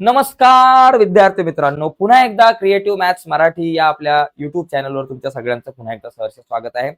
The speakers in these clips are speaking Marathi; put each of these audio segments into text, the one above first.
नमस्कार विद्यार्थी मित्रांनो. पुन्हा एकदा क्रिएटिव्ह मॅथ्स मराठी या आपल्या युट्यूब चॅनलवर तुमच्या सगळ्यांचं पुन्हा एकदा सहर्ष स्वागत आहे.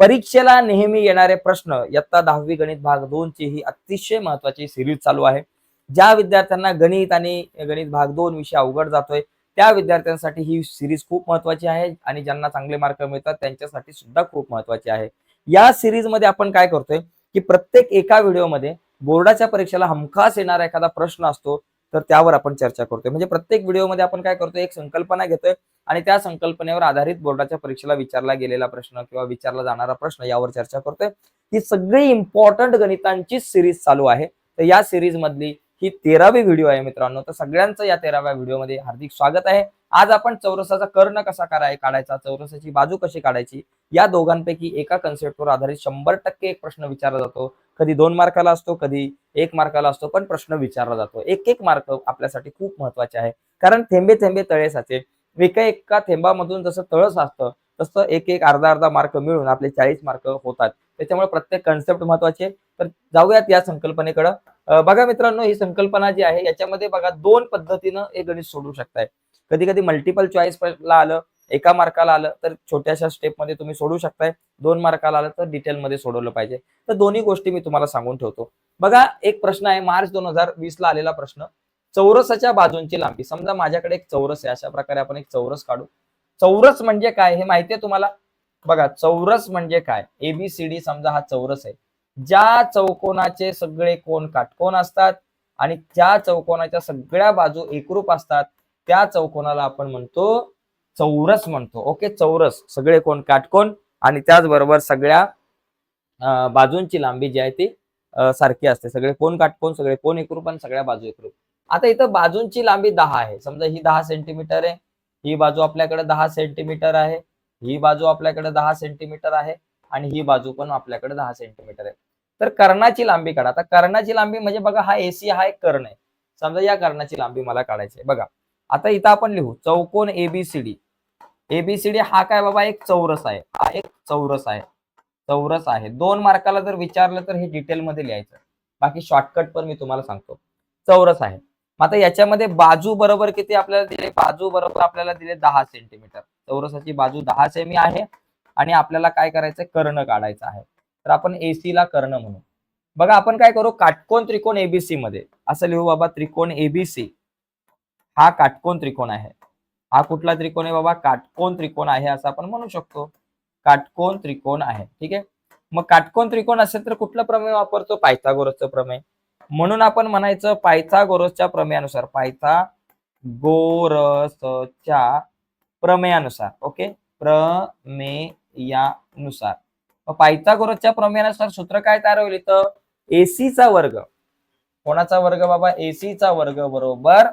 परीक्षेला नेहमी येणारे प्रश्न इयत्ता दहावी गणित भाग दोन ची ही अतिशय महत्वाची सिरीज चालू आहे. ज्या विद्यार्थ्यांना गणित आणि गणित भाग दोन विषय अवघड जातोय त्या विद्यार्थ्यांसाठी ही सिरीज खूप महत्वाची आहे आणि ज्यांना चांगले मार्क मिळतात त्यांच्यासाठी सुद्धा खूप महत्वाची आहे. या सिरीजमध्ये आपण काय करतोय की प्रत्येक एका व्हिडिओमध्ये बोर्डाच्या परीक्षेला हमखास येणारा एखादा प्रश्न असतो तर त्यावर आपण चर्चा करतोय. म्हणजे प्रत्येक व्हिडिओमध्ये आपण काय करतोय? एक संकल्पना घेतोय आणि त्या संकल्पनेवर आधारित बोर्डाच्या परीक्षेला विचारला गेलेला प्रश्न किंवा विचारला जाणारा प्रश्न यावर चर्चा करतोय. ही सगळी इम्पॉर्टंट गणितांची सिरीज चालू आहे. तर या सिरीज मधली ही तेरावी व्हिडिओ आहे मित्रांनो. तर सगळ्यांचं या तेराव्या व्हिडिओमध्ये हार्दिक स्वागत आहे. आज आपण चौरसाचा कर्ण कसा कराय काढायचा? चौरसाची बाजू कशी काढायची? या दोघांपैकी एका कन्सेप्टवर आधारित शंभर टक्के एक प्रश्न विचारला जातो. कधी दोन मार्काला असतो कधी एक मार्काला असतो पण प्रश्न विचारला जातो. एक एक मार्क आपल्यासाठी खूप महत्त्वाचे आहे. कारण थेंबे थेंबे तळे साचे. एका एका थेंबामधून जसं तळ साचतं तसं एक एक अर्धा अर्धा मार्क मिळून आपले चाळीस मार्क होतात. त्याच्यामुळे प्रत्येक कन्सेप्ट महत्त्वाचे तर जाऊयात या संकल्पनेकडं. बघा मित्रांनो ही संकल्पना जी आहे याच्यामध्ये बघा दोन पद्धतीनं हे गणित सोडू शकताय. कधी कधी मल्टिपल चॉईस ला आलं एका मार्काला आलं तर छोट्याशा स्टेपमध्ये तुम्ही सोडू शकताय. दोन मार्काला आलं तर डिटेलमध्ये सोडवलं पाहिजे. तर दोन्ही गोष्टी मी तुम्हाला सांगून ठेवतो. बघा एक प्रश्न आहे मार्च दोन हजार वीस ला आलेला प्रश्न. चौरसाच्या बाजूंची लांबी. समजा माझ्याकडे एक चौरस आहे अशा प्रकारे आपण एक चौरस काढू. चौरस म्हणजे काय? हे माहिती आहे तुम्हाला? बघा चौरस म्हणजे काय? एबीसीडी समजा हा चौरस आहे. ज्या चौकोनाचे सगळे कोण काटकोन असतात? आणि त्या चौकोनाच्या सगळ्या बाजू एकरूप असतात त्या चौकोनाला आपण म्हणतो चौरस म्हणतो. ओके? चौरस. सगळे कोण? काटकोन. आणि त्याचबरोबर सगळ्या बाजूंची लांबी जी आहे ती सारखी असते. सगळे कोण काटकोन? सगळे कोण एकरूप? आणि सगळ्या बाजू एकरूप. आता इथं बाजूंची लांबी दहा आहे. समजा ही दहा सेंटीमीटर आहे. ही बाजू आपल्याकडे दहा सेंटीमीटर आहे. ही बाजू आपल्याकडे दहा सेंटीमीटर आहे. आणि ही बाजू पण आपल्याकडे दहा सेंटीमीटर आहे. तर कर्णाची लांबी काढा. आता कर्णाची लांबी म्हणजे बघा हा एसी हा एक कर्ण आहे. समजा या कर्णाची लांबी मला काढायची आहे. बघा. आता इथं आपण लिहू चौकोन एबीसीडी एबीसीडी हा काय बाबा एक चौरस आहे. हा एक चौरस आहे. चौरस आहे. दोन मार्काला जर विचारलं तर हे डिटेलमध्ये लिहायचं. बाकी शॉर्टकट पण मी तुम्हाला सांगतो. चौरस आहे. आता याच्यामध्ये बाजू बरोबर किती आपल्याला दिले? बाजू बरोबर आपल्याला दिले दहा सेंटीमीटर चौरसाची बाजू दहा सेमी आहे आणि आपल्याला काय करायचंय? कर्ण काढायचं आहे. तर आपण एसी ला कर्ण म्हणू. बघा आपण काय करू? काटकोन त्रिकोण एबीसी मध्ये. असं लिहू बाबा त्रिकोण एबीसी हा काटकोन त्रिकोण आहे. हा कुठला त्रिकोण आहे बाबा? काटकोन त्रिकोण आहे असं आपण म्हणू शकतो. काटकोन त्रिकोण आहे. ठीक आहे? मग काटकोन त्रिकोण असेल तर कुठलं प्रमेय वापरतो? पायथागोरसचं प्रमेय. म्हणून आपण म्हणायचं पायथागोरसच्या प्रमेयानुसार पायथा गोरसच्या प्रमेयानुसार ओके? प्रमेयानुसार. मग पायथागोरसच्या प्रमेयानुसार सूत्र काय तयार होईल इथं एसीचा वर्ग. कोणाचा वर्ग बाबा? एसीचा वर्ग बरोबर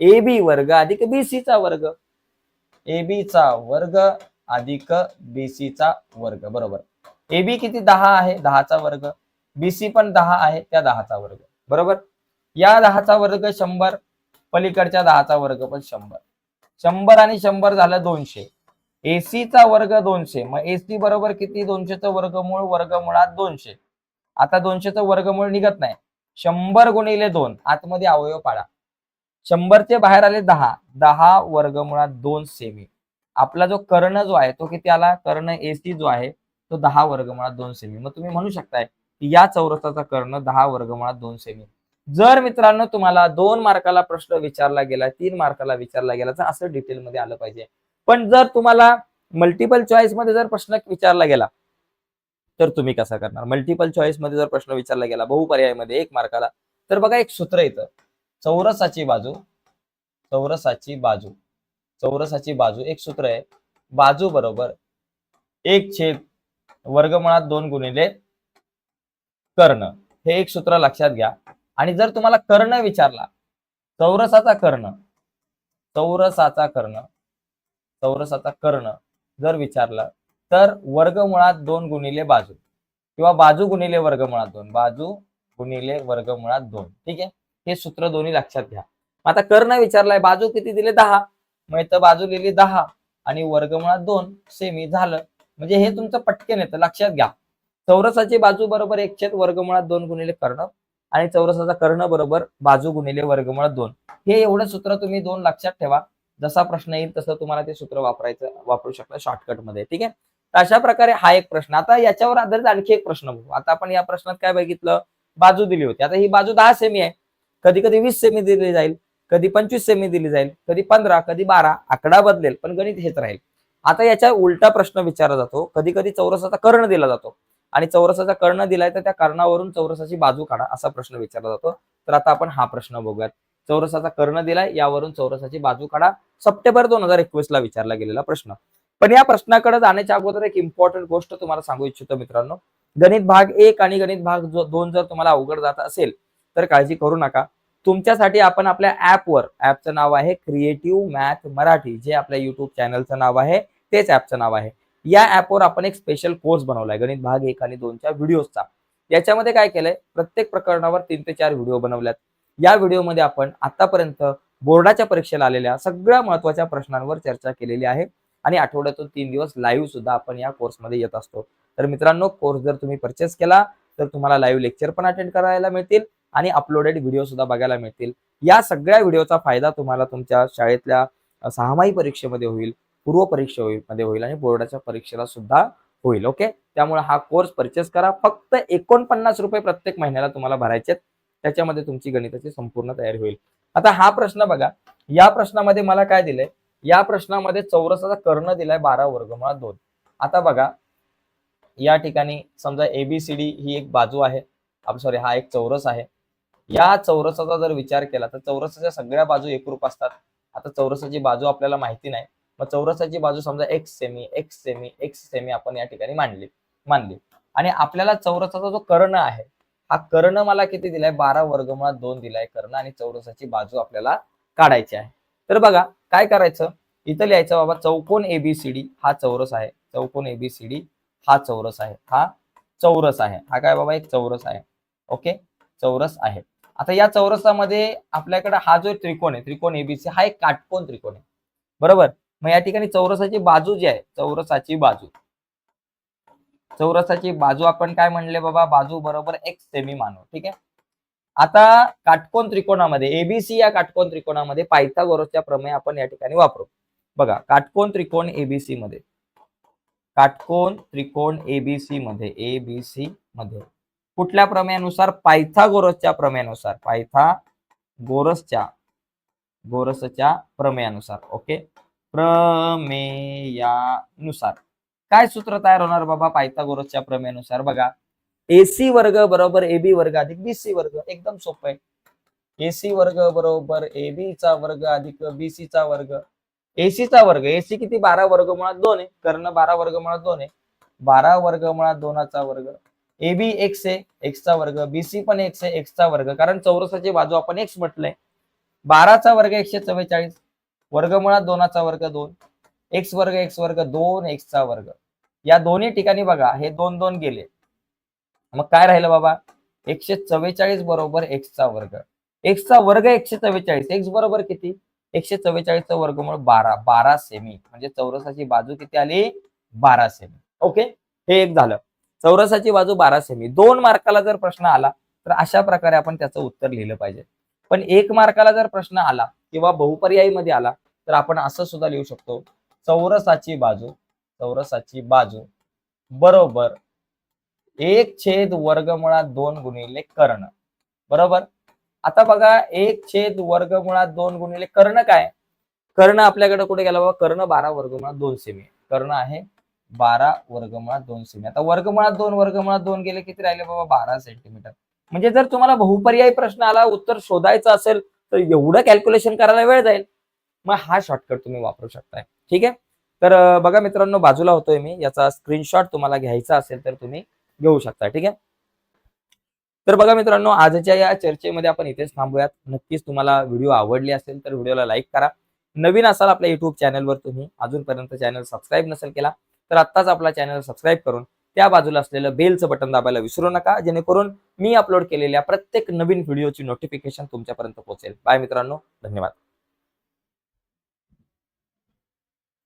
ए बी वर्ग अधिक BC चा वर्ग. ए बी चा वर्ग अधिक BC चा वर्ग बरोबर. ए बी किती दहा आहे? दहाचा वर्ग. बीसी पण दहा आहे त्या दहाचा वर्ग. बरोबर? या दहाचा वर्ग शंभर पलीकडच्या दहाचा वर्ग पण शंभर. शंभर आणि शंभर झालं दोनशे. एसीचा वर्ग दोनशे. मग एसी बरोबर किती? दोनशेचं वर्गमूळ वर्गमुळात दोनशे. आता दोनशेचं वर्गमूळ निघत नाही. शंभर गुणिले दोन. आतमध्ये अवयव पाडा. शंभरचे बाहेर आले दहा. दहा वर्गमुळात दोन सेमी आपला जो कर्ण जो आहे तो किती आला? कर्ण एसी जो आहे तो दहा वर्गमुळात दोन सेमी मग तुम्ही म्हणू शकताय की या चौरसाचा कर्ण दहा वर्गमुळात दोन सेमी जर मित्रांनो तुम्हाला दोन मार्काला प्रश्न विचारला गेला तीन मार्काला विचारला गेला तर असं डिटेलमध्ये आलं पाहिजे. पण जर तुम्हाला मल्टिपल चॉईसमध्ये जर प्रश्न विचारला गेला तर तुम्ही कसा करणार? मल्टिपल चॉईसमध्ये जर प्रश्न विचारला गेला बहुपर्यायमध्ये एक मार्काला तर बघा एक सूत्र येतं. चौरसाची बाजू चौरसाची बाजू चौरसाची बाजू एक सूत्र आहे. बाजू बरोबर एक छेद वर्गमुळात दोन गुणिले कर्ण. हे एक सूत्र लक्षात घ्या. आणि जर तुम्हाला कर्ण विचारला चौरसाचा कर्ण चौरसाचा कर्ण चौरसाचा कर्ण जर विचारलं तर वर्गमुळात दोन गुणिले बाजू किंवा बाजू गुणिले वर्गमुळात दोन बाजू गुणिले वर्गमुळात दोन. ठीक आहे? हे सूत्र दोन्ही लक्षात घ्या. आता कर्ण विचारलाय बाजू किती दिले? दहा. मग इथं बाजू लिहिली दहा आणि वर्गमुळात दोन सेमी झालं. म्हणजे हे तुमचं पटकन येतं लक्षात घ्या. चौरसाची बाजू बरोबर एक छेद वर्गमुळात दोन गुणिले कर्ण आणि चौरसाचा कर्ण बरोबर बाजू गुणिले वर्गमुळात दोन. हे एवढं सूत्र तुम्ही दोन लक्षात ठेवा. जसा प्रश्न येईल तसं तुम्हाला ते सूत्र वापरायचं वापरू शकता शॉर्टकटमध्ये ठीक आहे? तर अशा प्रकारे हा एक प्रश्न. आता याच्यावर आधारित आणखी एक प्रश्न बघू. आता आपण या प्रश्नात काय बघितलं? बाजू दिली होती. आता ही बाजू दहा सेमी आहे. कधी कधी वीस सेमी दिली जाईल कधी पंचवीस सेमी दिली जाईल कधी पंधरा कधी बारा आकडा बदलेल पण गणित हेच राहील. आता याच्या उलटा प्रश्न विचारला जातो कधी कधी चौरसाचा कर्ण दिला जातो. आणि चौरसाचा कर्ण दिलाय तर त्या कर्णावरून चौरसाची बाजू काढा असा प्रश्न विचारला जातो. तर आता आपण हा प्रश्न बघूयात. चौरसाचा कर्ण दिलाय यावरून चौरसाची बाजू काढा. सप्टेंबर दोन हजार एकवीस ला विचारला गेलेला प्रश्न. पण या प्रश्नाकडे जाण्याच्या अगोदर एक इम्पॉर्टंट गोष्ट तुम्हाला सांगू इच्छितो मित्रांनो. गणित भाग एक आणि गणित भाग दोन जर तुम्हाला अवघड जात असेल तर काळजी करू नका. तुमच्यासाठी आपण आपल्या ऍपवर ऍपचं नाव आहे क्रिएटिव्ह मॅथ मराठी जे आपल्या युट्यूब चॅनलचं नाव आहे तेच ऍपचं नाव आहे. या ऍपवर आपण एक स्पेशल कोर्स बनवलाय गणित भाग एक आणि दोनच्या व्हिडिओजचा याच्यामध्ये काय केलंय प्रत्येक प्रकरणावर तीन ते चार व्हिडिओ बनवल्यात. या व्हिडिओमध्ये आपण आतापर्यंत बोर्डाच्या परीक्षेला आलेल्या सगळ्या महत्त्वाच्या प्रश्नांवर चर्चा केलेली आहे आणि आठवड्यातून तीन दिवस लाईव्ह सुद्धा आपण या कोर्समध्ये येत असतो. तर मित्रांनो कोर्स जर तुम्ही परचेस केला तर तुम्हाला लाईव्ह लेक्चर पण अटेंड करायला मिळतील. आणि अपलोडेड व्हिडिओ सुद्धा बघायला मिळतील. या सगळ्या व्हिडिओचा फायदा तुम्हाला तुमच्या शाळेतल्या सहामाही परीक्षेमध्ये होईल पूर्व परीक्षेमध्ये होईल आणि बोर्डाच्या परीक्षेला सुद्धा होईल ओके त्यामुळे हा कोर्स परचेस करा. फक्त एकोणपन्नास रुपये प्रत्येक महिन्याला तुम्हाला भरायचे त्याच्यामध्ये तुमची गणिताची संपूर्ण तयारी होईल. आता हा प्रश्न बघा. या प्रश्नामध्ये मला काय दिलंय? या प्रश्नामध्ये चौरसाचा कर्ण दिलाय बारा वर्गमुळात दोन. आता बघा. या ठिकाणी समजा एबीसीडी ही एक बाजू आहे. सॉरी हा एक चौरस आहे. या चौरसाचा जर विचार केला तर चौरसाच्या सगळ्या बाजू एकरूप असतात. आता चौरसाची बाजू आपल्याला माहिती नाही. मग चौरसाची बाजू समजा x cm x cm x cm आपण या ठिकाणी मांडली मानली आणि आपल्याला चौरसाचा जो कर्ण आहे हा कर्ण मला किती दिलाय? बारा वर्गमुळात दोन दिलाय कर्ण आणि चौरसाची बाजू आपल्याला काढायची आहे. तर बघा काय करायचं? इथं लिहायचं बाबा चौकोन एबीसीडी हा चौरस आहे. चौकोन एबीसीडी हा चौरस आहे. हा चौरस आहे. हा काय बाबा? एक चौरस आहे. ओके? चौरस आहे. आता या चौरसामध्ये आपल्याकडे हा जो त्रिकोण आहे त्रिकोण एबीसी हा एक काटकोन त्रिकोण आहे. बरोबर? मग या ठिकाणी चौरसाची बाजू जी आहे चौरसाची बाजू. चौरसाची बाजू आपण काय म्हणले बाबा? बाजू बरोबर एक सेमी मानू ठीक आहे? आता काटकोन त्रिकोणामध्ये एबीसी या काटकोन त्रिकोणामध्ये पायथागोरसच्या प्रमेय आपण या ठिकाणी वापरू. बघा काटकोन त्रिकोण एबीसी मध्ये. काटकोन त्रिकोण एबीसी मध्ये एबीसी मध्ये. कुठल्या प्रमेयानुसार? पायथागोरसच्या प्रमेयानुसार. पायथा गोरसच्या गोरसच्या प्रमेयानुसार. ओके? प्रमेयानुसार. काय सूत्र तयार होणार बाबा पायथागोरसच्या प्रमेयानुसार? बघा. एसी वर्ग बरोबर एबी वर्ग अधिक बीसी वर्ग. एकदम सोपं आहे. एसी वर्ग बरोबर AB चा वर्ग अधिक बीसी चा वर्ग. एसी चा वर्ग. एसी किती? बारा वर्ग मुळात दोन आहे. कर्ण बारा वर्ग मुळात दोन आहे. बारा वर्ग मुळात दोनाचा वर्ग. एबी एक्स आहे एक्सचा वर्ग बीसी पण एक्स आहे एक्सचा वर्ग. कारण चौरसाची बाजू आपण एक्स म्हटलंय. बाराचा वर्ग एकशे चव्वेचाळीस वर्गमुळात दोनाचा वर्ग दोन एक्स वर्ग एक्स वर्ग दोन एक्सचा वर्ग. या दोन्ही ठिकाणी बघा हे दोन दोन गेले. मग काय राहिलं बाबा? एकशे चव्वेचाळीस बरोबर एक्सचा वर्ग. एक्सचा वर्ग एकशे चव्वेचाळीस. एक्स बरोबर किती? एकशे चव्वेचाळीसचा वर्गमूळ बारा बारा सेमी म्हणजे चौरसाची बाजू किती आली? बारा सेमी ओके हे एक झालं. चौरसाची बाजू बारा सेमी दोन मार्काला जर प्रश्न आला तर अशा प्रकारे आपण त्याचं उत्तर लिहिलं पाहिजे. पण एक मार्काला जर प्रश्न आला किंवा बहुपर्यायी मध्ये आला तर आपण असं सुद्धा लिहू शकतो चौरसाची बाजू चौरसाची बाजू बरोबर एक छेद वर्गमुळात दोन गुणिले कर्ण. बरोबर? आता बघा एक छेद वर्गमुळात दोन गुणिले कर्ण काय? कर्ण आपल्याकडे कुठे गेला बाबा? कर्ण बारा वर्गमुळात दोन सेमी कर्ण आहे बारा वर्गमुळात दोन सेमी. आता वर्गमुळात दोन वर्गमुळात दोन गेले किती राहिले बाबा? बारा सेंटीमीटर म्हणजे जर तुम्हाला बहुपर्यायी प्रश्न आला उत्तर शोधायचं असेल तर एवढं कॅल्क्युलेशन करायला वेळ जाईल. मग हा शॉर्टकट तुम्ही वापरू शकताय. ठीक आहे? तर बघा मित्रांनो बाजूला होतोय मी. याचा स्क्रीनशॉट तुम्हाला घ्यायचा असेल तर तुम्ही घेऊ शकता ठीक आहे? तर बघा मित्रांनो आजच्या या चर्चेमध्ये आपण इथेच थांबूयात. नक्कीच तुम्हाला व्हिडिओ आवडली असेल तर व्हिडिओला लाईक करा. नवीन असाल आपल्या युट्यूब चॅनलवर तुम्ही अजूनपर्यंत चॅनल सबस्क्राईब नसेल केला तर आत्ताच आपला चॅनल सबस्क्राईब करून त्या बाजूला असलेलं बेलचं बटन दाबायला विसरू नका जेणेकरून मी अपलोड केलेल्या प्रत्येक नवीन व्हिडिओची नोटिफिकेशन तुमच्यापर्यंत पोहोचेल. बाय मित्रांनो धन्यवाद.